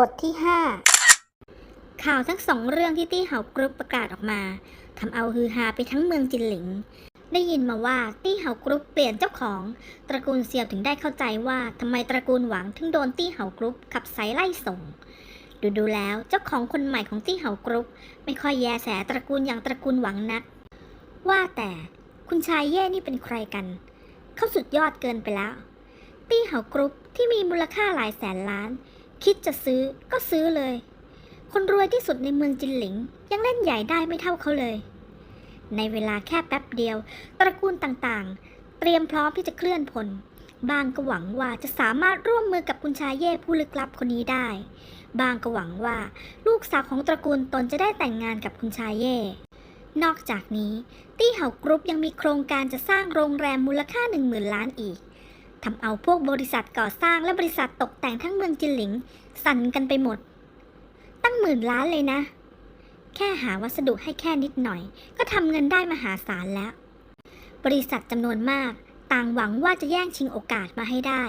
บทที่ 5 ข่าวทั้งสองเรื่องที่ตี้เห่ากรุ๊ปประกาศออกมาทำเอาฮือฮาไปทั้งเมืองจินหลิง ได้ยินมาว่าตี้เห่ากรุ๊ปเปลี่ยนเจ้าของ ตระกูลเซียวถึงได้เข้าใจว่าทำไมตระกูลหวังถึงโดนตี้เห่ากรุ๊ปขับไสไล่ส่ง ดูดูแล้วเจ้าของคนใหม่ของตี้เห่ากรุ๊ปไม่ค่อยแยแสตระกูลอย่างตระกูลหวังนัก ว่าแต่คุณชายเย่นี่เป็นใครกัน เขาสุดยอดเกินไปแล้ว ตี้เห่ากรุ๊ปที่มีมูลค่าหลายแสนล้าน คิดจะซื้อก็ซื้อเลย คนรวยที่สุดในเมืองจินหลิง ยังเล่นใหญ่ได้ไม่เท่าเขาเลย ในเวลาแค่แป๊บเดียว ตระกูลต่างๆ เตรียมพร้อมที่จะเคลื่อนพลบางก็หวังว่าจะสามารถร่วมมือกับคุณชายเย่ผู้ลึกลับคนนี้ได้ บางก็หวังว่าลูกสาวของตระกูลตนจะได้แต่งงานกับคุณชายเย่ นอกจากนี้ ตี้เห่ากรุ๊ปยังมีโครงการจะสร้างโรงแรมมูลค่า 1 0,000 ล้านอีก ทำเอาพวกบริษัทก่อสร้างและบริษัทตกแต่งทั้งเมืองจินหลิง สั่นกันไปหมด ตั้งหมื่นล้านเลยนะ แค่หาวัสดุให้แค่นิดหน่อย ก็ทำเงินได้มหาศาลแล้ว บริษัทจำนวนมาก ต่างหวังว่าจะแย่งชิงโอกาสมาให้ได้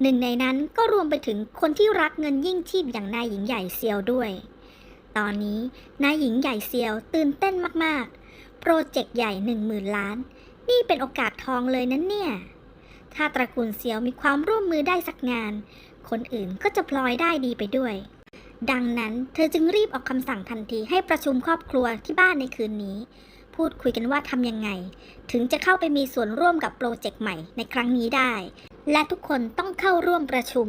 หนึ่งในนั้นก็รวมไปถึงคนที่รักเงินยิ่งชีพอย่างนายหญิงใหญ่เซียวด้วย ตอนนี้นายหญิงใหญ่เซียวตื่นเต้นมากๆ โปรเจกต์ใหญ่หนึ่งหมื่นล้าน นี่เป็นโอกาสทองเลยนั้นเนี่ย ถ้าตระกูลเซียวมีความร่วมมือได้สักงาน คนอื่นก็จะพลอยได้ดีไปด้วย ดังนั้นเธอจึงรีบออกคำสั่งทันทีให้ประชุมครอบครัวที่บ้านในคืนนี้ พูดคุยกันว่าทำยังไง ถึงจะเข้าไปมีส่วนร่วมกับโปรเจกต์ใหม่ในครั้งนี้ได้ และทุกคนต้องเข้าร่วมประชุม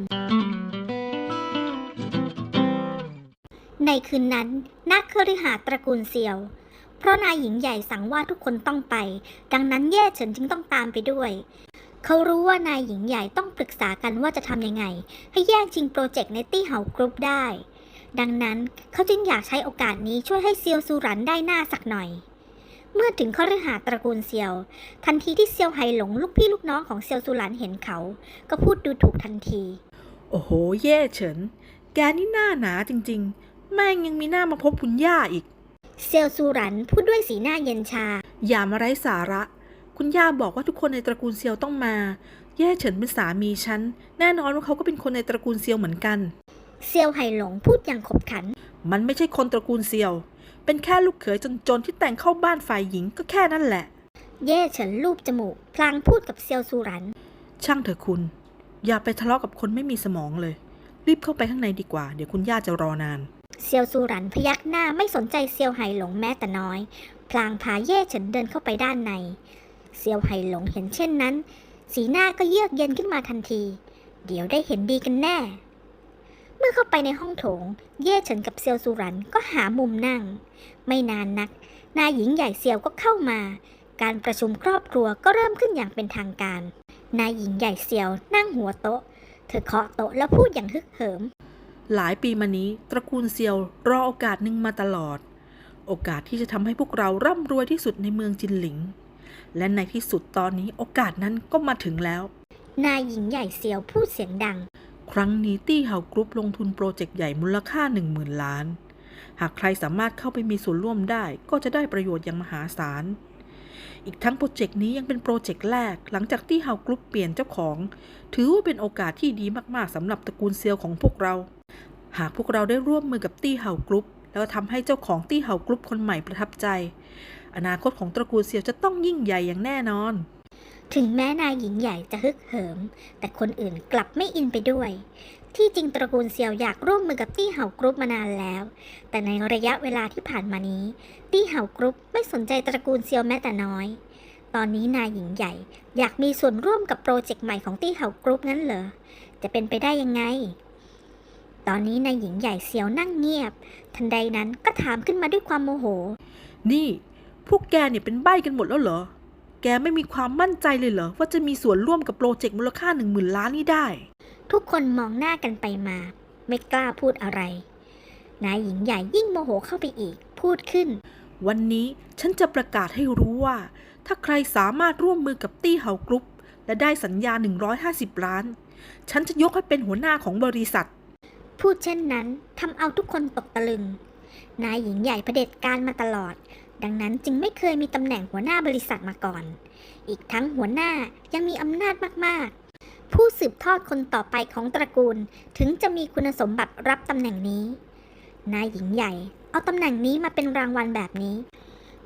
ในคืนนั้นนักคฤหาสน์ตระกูลเซียวเพราะนายหญิงใหญ่สั่งว่าทุกคนต้องไป ดังนั้นแย่เฉินจึงต้องตามไปด้วย เขารู้ว่านายหญิงใหญ่ต้องปรึกษากันว่าจะทำยังไง ให้แย่งชิงโปรเจกต์ในตี้เห่ากรุ๊ปได้ ดังนั้นเขาจึงอยากใช้โอกาสนี้ช่วยให้เซียวซูรันได้หน้าสักหน่อย เมื่อถึงคฤหาสน์ตระกูลเซียว ทันทีที่เซียวไหหลงลูกพี่ลูกน้องของเซียวซูรันเห็นเขา ก็พูดดูถูกทันที โอ้โหเย่เฉิน แกนี่หน้าหนาจริง ๆ แม่งยังมีหน้ามาพบคุณย่าอีก เซียวซูรันพูดด้วยสีหน้าเย็นชา อย่ามาไร้สาระ คุณย่าบอกว่าทุกคนในตระกูลเซียวต้องมาเย่เฉินเป็นสามีฉัน แน่นอนว่าเขาก็เป็นคนในตระกูลเซียวเหมือนกัน เซียวไหหลงพูดอย่างขบขัน มันไม่ใช่คนตระกูลเซียว เป็นแค่ลูกเขยจนๆที่แต่งเข้าบ้านฝ่ายหญิงก็แค่นั้นแหละ เย่เฉินลูบจมูก พลางพูดกับเซียวซูรัน ช่างเถอะคุณ อย่าไปทะเลาะกับคนไม่มีสมองเลย รีบเข้าไปข้างในดีกว่า เดี๋ยวคุณย่าจะรอนาน เซียวซูรันพยักหน้าไม่สนใจเซียวไหหลงแม้แต่น้อย พลางพาเย่เฉินเดินเข้าไปด้านใน เซียวไหหลงเห็นเช่นนั้น สีหน้าก็เยือกเย็นขึ้นมาทันที เดี๋ยวได้เห็นดีกันแน่ เมื่อเข้าไปในห้องโถง เย่เฉินกับเซียวซูรันก็หามุมนั่ง ไม่นานนัก นายหญิงใหญ่เซียวก็เข้ามา การประชุมครอบครัวก็เริ่มขึ้นอย่างเป็นทางการ นายหญิงใหญ่เซียวนั่งหัวโต๊ะ เธอเคาะโต๊ะแล้วพูดอย่างฮึกเหิม หลายปีมานี้ตระกูลเซียวรอโอกาสหนึ่งมาตลอด โอกาสที่จะทำให้พวกเราร่ำรวยที่สุดในเมืองจินหลิง และในที่สุดตอนนี้โอกาสนั้นก็มาถึงแล้ว นายหญิงใหญ่เซียวพูดเสียงดัง ครั้งนี้ตี้เห่ากรุ๊ปลงทุนโปรเจกต์ใหญ่มูลค่า 1 0,000 ล้าน หากใครสามารถเข้าไปมีส่วนร่วมได้ก็จะได้ประโยชน์อย่างมหาศาล อีกทั้งโปรเจกต์นี้ยังเป็นโปรเจกต์แรก หลังจากตี้เห่ากรุ๊ปเปลี่ยนเจ้าของ ถือว่าเป็นโอกาสที่ดีมากๆสำหรับตระกูลเซียวของพวกเรา หากพวกเราได้ร่วมมือกับตี้เห่ากรุ๊ปแล้วทำให้เจ้าของตี้เห่ากรุ๊ปคนใหม่ประทับใจ อนาคตของตระกูลเซียวจะต้องยิ่งใหญ่อย่างแน่นอน ถึงแม้นายหญิงใหญ่จะฮึกเหิม แต่คนอื่นกลับไม่อินไปด้วย ที่จริงตระกูลเซียวอยากร่วมมือกับตี้เห่ากรุ๊ปมานานแล้ว แต่ในระยะเวลาที่ผ่านมานี้ ตี้เห่ากรุ๊ปไม่สนใจตระกูลเซียวแม้แต่น้อยตอนนี้นายหญิงใหญ่อยากมีส่วนร่วมกับโปรเจกต์ใหม่ของตี้เห่ากรุ๊ปนั้นเหรอ จะเป็นไปได้ยังไง ตอนนี้นายหญิงใหญ่เซียวนั่งเงียบ ทันใดนั้นก็ถามขึ้นมาด้วยความโมโห นี่ พวกแกเนี่ยเป็นใบ้กันหมดแล้วเหรอ แกไม่มีความมั่นใจเลยเหรอ ว่าจะมีส่วนร่วมกับโปรเจกต์มูลค่าหนึ่งหมื่นล้านนี้ได้ ทุกคนมองหน้ากันไปมา ไม่กล้าพูดอะไร นายหญิงใหญ่ยิ่งโมโหเข้าไปอีก พูดขึ้น วันนี้ฉันจะประกาศให้รู้ว่า ถ้าใครสามารถร่วมมือกับตี้เห่ากรุ๊ปและได้สัญญา 150 ล้าน ฉันจะยกให้เป็นหัวหน้าของบริษัท พูดเช่นนั้นทำเอาทุกคนตกตะลึง นายหญิงใหญ่เผด็จการมาตลอด ดังนั้นจึงไม่เคยมีตำแหน่งหัวหน้าบริษัทมาก่อน อีกทั้งหัวหน้ายังมีอำนาจมากๆ ผู้สืบทอดคนต่อไปของตระกูลถึงจะมีคุณสมบัติรับตำแหน่งนี้ นายหญิงใหญ่ เอาตำแหน่งนี้มาเป็นรางวัลแบบนี้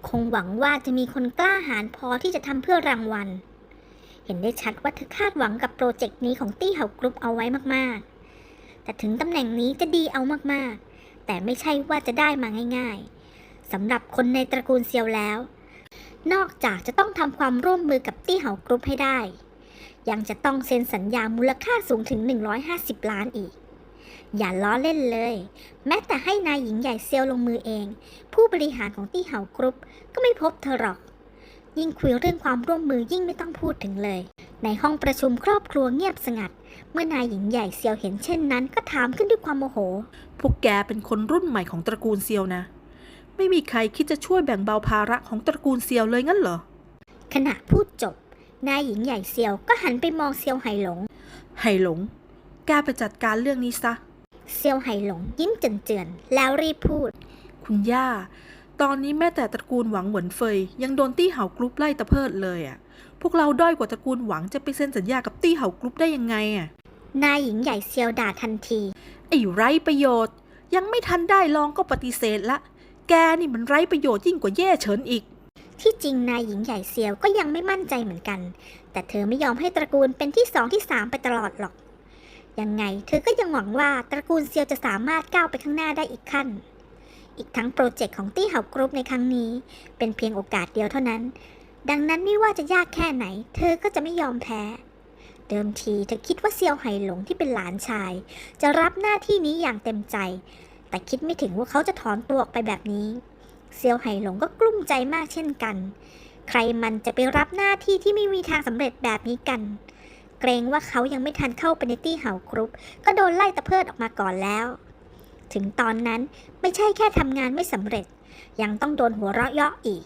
คงหวังว่าจะมีคนกล้าหาญพอที่จะทำเพื่อรางวัล เห็นได้ชัดว่าเธอคาดหวังกับโปรเจกต์นี้ของตี้เห่ากรุ๊ปเอาไว้มากๆ แต่ถึงตำแหน่งนี้จะดีเอามากๆ แต่ไม่ใช่ว่าจะได้มาง่าย ๆ สำหรับคนในตระกูลเซียวแล้ว นอกจากจะต้องทำความร่วมมือกับตี้เห่ากรุ๊ปให้ได้ ยังจะต้องเซ็นสัญญามูลค่าสูงถึง 150 ล้านอีก อย่าล้อเล่นเลย แม้แต่ให้นายหญิงใหญ่เซียวลงมือเอง ผู้บริหารของตี้เห่ากรุ๊ปก็ไม่พบเธอหรอก ยิ่งคุยเรื่องความร่วมมือยิ่งไม่ต้องพูดถึงเลย ในห้องประชุมครอบครัวเงียบสงัด เมื่อนายหญิงใหญ่เซียวเห็นเช่นนั้น ก็ถามขึ้นด้วยความโมโห พวกแกเป็นคนรุ่นใหม่ของตระกูลเซียวนะ ไม่มีใครคิดจะช่วยแบ่งเบาภาระของตระกูลเซียวเลยงั้นเหรอ ขณะพูดจบ นายหญิงใหญ่เซียวก็หันไปมองเซียวไหหลง ไห่หลง แกไปจัดการเรื่องนี้ซะ เซียวไหหลงยิ้มเจือนๆแล้วรีบพูด คุณย่า ตอนนี้แม้แต่ตระกูลหวังเหวินเฟย ยังโดนตี้เห่ากรุ๊ปไล่ตะเพิดเลยอะ่ะ พวกเราด้อยกว่าตระกูลหวังจะไปเซ็นสัญญากับตี้เห่ากรุ๊ปได้ยังไงอะ่ะ นายหญิงใหญ่เซียวด่าทันทีไอ้ไร้ประโยชน์ ยังไม่ทันได้ลองก็ปฏิเสธละ แกนี่มันไร้ประโยชน์ยิ่งกว่าแย่เฉินอีก ที่จริงนายหญิงใหญ่เซียวก็ยังไม่มั่นใจเหมือนกัน แต่เธอไม่ยอมให้ตระกูลเป็นที่สองที่สามไปตลอดหรอก ยังไงเธอก็ยังหวังว่าตระกูลเซียวจะสามารถก้าวไปข้างหน้าได้อีกขั้น อีกทั้งโปรเจกต์ของตี้เห่ากรุ๊ปในครั้งนี้ เป็นเพียงโอกาสเดียวเท่านั้น ดังนั้นไม่ว่าจะยากแค่ไหน เธอก็จะไม่ยอมแพ้เดิมทีเธอคิดว่าเซียวไหหลงที่เป็นหลานชาย จะรับหน้าที่นี้อย่างเต็มใจ แต่คิดไม่ถึงว่าเขาจะถอนตัวออกไปแบบนี้ เซียวไห่หลงก็กลุ้มใจมากเช่นกัน ใครมันจะไปรับหน้าที่ที่ไม่มีทางสำเร็จแบบนี้กัน เกรงว่าเขายังไม่ทันเข้าไปในตี้เห่ากรุ๊ป ก็โดนไล่ตะเพิดออกมาก่อนแล้ว ถึงตอนนั้นไม่ใช่แค่ทำงานไม่สำเร็จ ยังต้องโดนหัวเราะเยาะอีก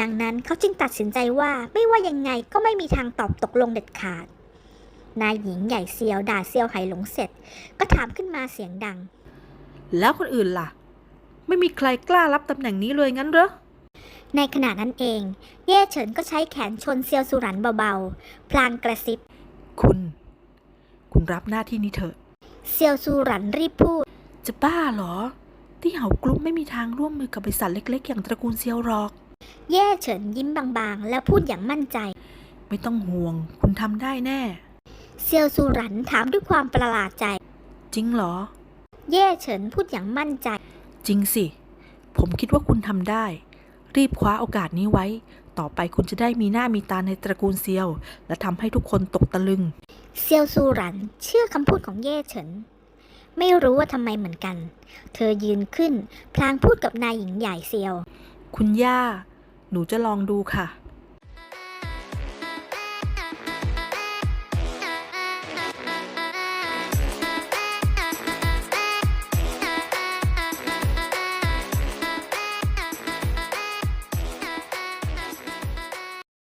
ดังนั้นเขาจึงตัดสินใจว่าไม่ว่ายังไงก็ไม่มีทางตอบตกลงเด็ดขาดนายหญิงใหญ่เซียวด่าเซียวไหหลงเสร็จ ก็ถามขึ้นมาเสียงดัง แล้วคนอื่นล่ะ ไม่มีใครกล้ารับตำแหน่งนี้เลยงั้นเหรอ ในขณะนั้นเอง เย่เฉินก็ใช้แขนชนเซียวสุรันเบาๆ พลางกระซิบ คุณ คุณรับหน้าที่นี้เถอะ เซียวสุรันรีบพูด จะบ้าเหรอ ที่เห่ากรุ๊ปไม่มีทางร่วมมือกับบริษัทเล็ก ๆ อย่างตระกูลเซียวหรอก เย่เฉินยิ้มบางๆ แล้วพูดอย่างมั่นใจ ไม่ต้องห่วง คุณทำได้แน่ เซียวสุรันถามด้วยความประหลาดใจ จริงเหรอ เย่เฉินพูดอย่างมั่นใจ จริงสิ ผมคิดว่าคุณทำได้ รีบคว้าโอกาสนี้ไว้ ต่อไปคุณจะได้มีหน้ามีตาในตระกูลเซียว และทำให้ทุกคนตกตะลึง เซียวซูรันเชื่อคำพูดของเย่เฉิน ไม่รู้ว่าทำไมเหมือนกัน เธอยืนขึ้น พลางพูดกับนายหญิงใหญ่เซียว คุณย่า หนูจะลองดูค่ะ